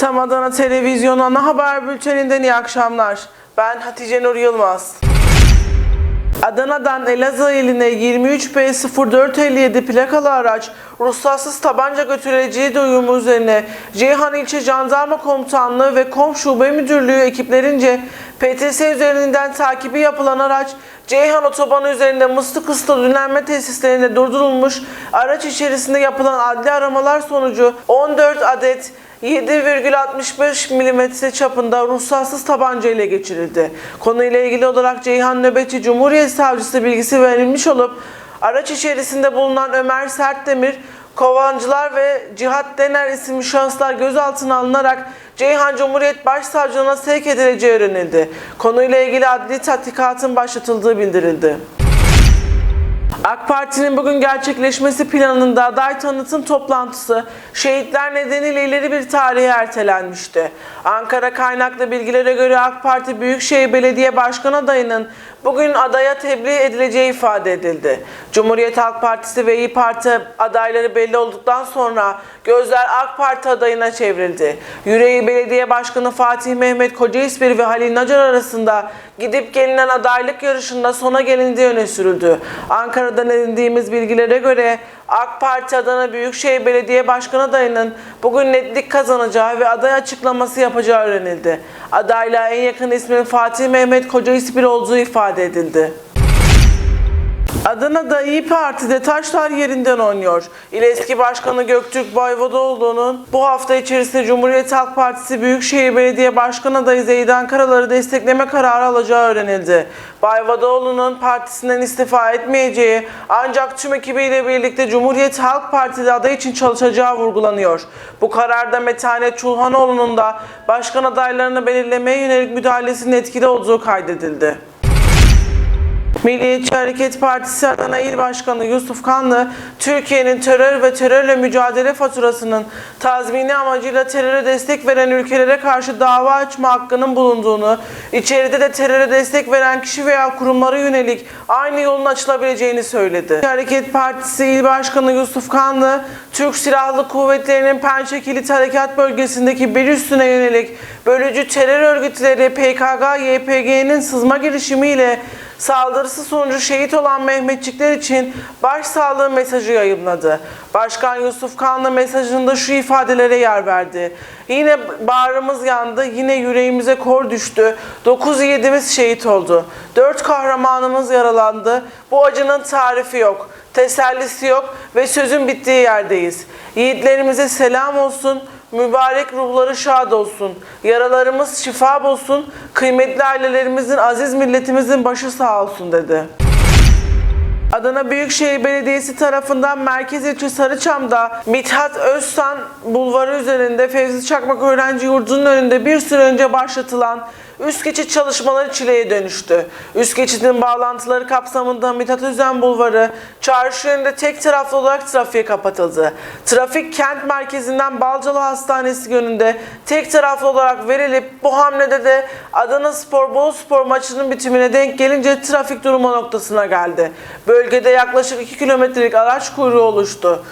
Tam Adana Televizyon ana haber bülteninden iyi akşamlar. Ben Hatice Nur Yılmaz. Adana'dan Elazığ iline 23B0457 plakalı araç ruhsatsız tabanca götürüleceği duyumu üzerine Ceyhan İlçe Jandarma Komutanlığı ve Kom Şube Müdürlüğü ekiplerince PTS üzerinden takibi yapılan araç Ceyhan Otobanı üzerinde Mıstık Islı dinlenme tesislerinde durdurulmuş araç içerisinde yapılan adli aramalar sonucu 14 adet 7,65 mm çapında ruhsatsız tabanca ile geçirildi. Konuyla ilgili olarak Ceyhan Nöbetçi Cumhuriyet Savcısı bilgisi verilmiş olup araç içerisinde bulunan Ömer Sertdemir, Kovancılar ve Cihat Dener isimli şahıslar gözaltına alınarak Ceyhan Cumhuriyet Başsavcılığına sevk edileceği öğrenildi. Konuyla ilgili adli tatbikatın başlatıldığı bildirildi. AK Parti'nin bugün gerçekleşmesi planında aday tanıtım toplantısı şehitler nedeniyle ileri bir tarihe ertelenmişti. Ankara kaynaklı bilgilere göre AK Parti Büyükşehir Belediye Başkan adayının bugün adaya tebliğ edileceği ifade edildi. Cumhuriyet Halk Partisi ve İyi Parti adayları belli olduktan sonra gözler AK Parti adayına çevrildi. Yüreği Belediye Başkanı Fatih Mehmet Kocaisbir ve Halil Nacar arasında gidip gelinen adaylık yarışında sona gelindiği öne sürüldü. Ankara'dan edindiğimiz bilgilere göre AK Parti Adana Büyükşehir Belediye Başkanı adayının bugün netlik kazanacağı ve aday açıklaması yapacağı öğrenildi. Adaylığa en yakın ismin Fatih Mehmet Kocaisbir olduğu ifade edildi. Adana'da İyi Parti'de taşlar yerinden oynuyor. İl eski başkanı Göktürk Bayvadoğlu'nun bu hafta içerisinde Cumhuriyet Halk Partisi Büyükşehir Belediye Başkanı adayı Zeydan Karalar'ı destekleme kararı alacağı öğrenildi. Bayvadoğlu'nun partisinden istifa etmeyeceği ancak tüm ekibiyle birlikte Cumhuriyet Halk Partisi aday için çalışacağı vurgulanıyor. Bu kararda Metanet Çulhanoğlu'nun da başkan adaylarını belirlemeye yönelik müdahalesinin etkili olduğu kaydedildi. Milliyetçi Hareket Partisi Adana İl Başkanı Yusuf Kanlı, Türkiye'nin terör ve terörle mücadele faturasının tazmini amacıyla teröre destek veren ülkelere karşı dava açma hakkının bulunduğunu, içeride de teröre destek veren kişi veya kurumlara yönelik aynı yolun açılabileceğini söyledi. Hareket Partisi İl Başkanı Yusuf Kanlı, Türk Silahlı Kuvvetleri'nin Pençe Kilit Harekat Bölgesi'ndeki bir üstüne yönelik bölücü terör örgütleri PKK-YPG'nin sızma girişimiyle saldırısı sonucu şehit olan Mehmetçikler için başsağlığı mesajı yayınladı. Başkan Yusuf Kanlı mesajında şu ifadelere yer verdi. Yine bağrımız yandı, yine yüreğimize kor düştü. 9 yiğidimiz şehit oldu. 4 kahramanımız yaralandı. Bu acının tarifi yok, tesellisi yok ve sözün bittiği yerdeyiz. Yiğitlerimize selam olsun, mübarek ruhları şad olsun. Yaralarımız şifa bulsun, kıymetli ailelerimizin, aziz milletimizin başı sağ olsun dedi. Adana Büyükşehir Belediyesi tarafından Merkez İlçe Sarıçam'da Mithat Özsan Bulvarı üzerinde Fevzi Çakmak Öğrenci Yurdu'nun önünde bir süre önce başlatılan üst geçit çalışmaları çileye dönüştü. Üst geçitin bağlantıları kapsamında Mithat Özen Bulvarı çarşı yönünde tek taraflı olarak trafiğe kapatıldı. Trafik kent merkezinden Balcalı Hastanesi yönünde tek taraflı olarak verilip bu hamlede de Adana Spor Bolu Spor maçının bitimine denk gelince trafik durma noktasına geldi. Bölgede yaklaşık 2 kilometrelik araç kuyruğu oluştu.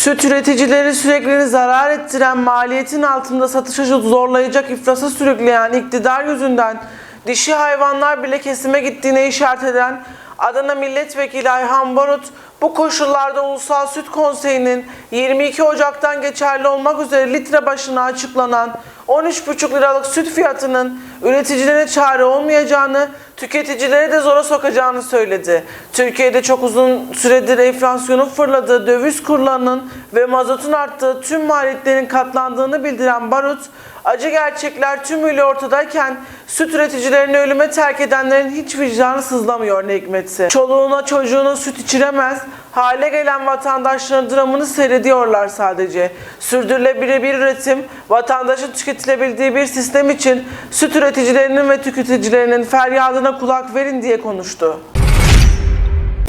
Süt üreticileri sürekli zarar ettiren maliyetin altında satışa zorlayacak iflasa sürükleyen iktidar yüzünden dişi hayvanlar bile kesime gittiğine işaret eden Adana Milletvekili Ayhan Barut bu koşullarda Ulusal Süt Konseyi'nin 22 Ocak'tan geçerli olmak üzere litre başına açıklanan 13,5 liralık süt fiyatının üreticilere çare olmayacağını, tüketicilere de zora sokacağını söyledi. Türkiye'de çok uzun süredir enflasyonun fırladığı, döviz kurlarının ve mazotun arttığı tüm maliyetlerin katlandığını bildiren Barut, acı gerçekler tümüyle ortadayken süt üreticilerini ölüme terk edenlerin hiç vicdanı sızlamıyor ne hikmetse. Çoluğuna çocuğuna süt içiremez, hale gelen vatandaşların dramını seyrediyorlar sadece. Sürdürülebilir bir üretim, vatandaşın tüketilebildiği bir sistem için süt üreticilerinin ve tüketicilerinin feryadına kulak verin diye konuştu.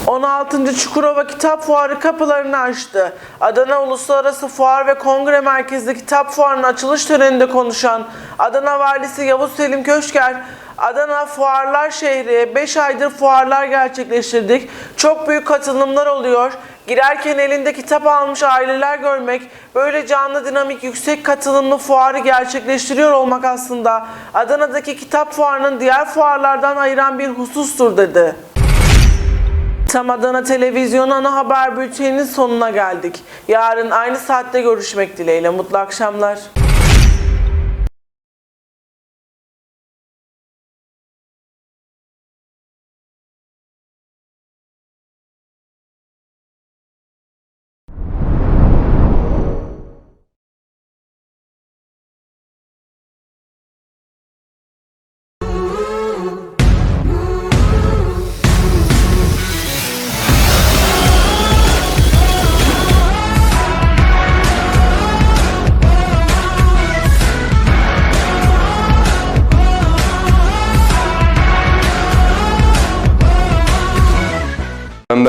16. Çukurova Kitap Fuarı kapılarını açtı. Adana Uluslararası Fuar ve Kongre Merkezi'nde kitap fuarının açılış töreninde konuşan Adana Valisi Yavuz Selim Köşker, Adana Fuarlar şehri 5 aydır fuarlar gerçekleştirdik. Çok büyük katılımlar oluyor. Girerken elinde kitap almış aileler görmek, böyle canlı dinamik yüksek katılımlı fuarı gerçekleştiriyor olmak aslında Adana'daki kitap fuarının diğer fuarlardan ayıran bir husustur dedi. Tam Adana Televizyon ana haber bülteninin sonuna geldik. Yarın aynı saatte görüşmek dileğiyle. Mutlu akşamlar.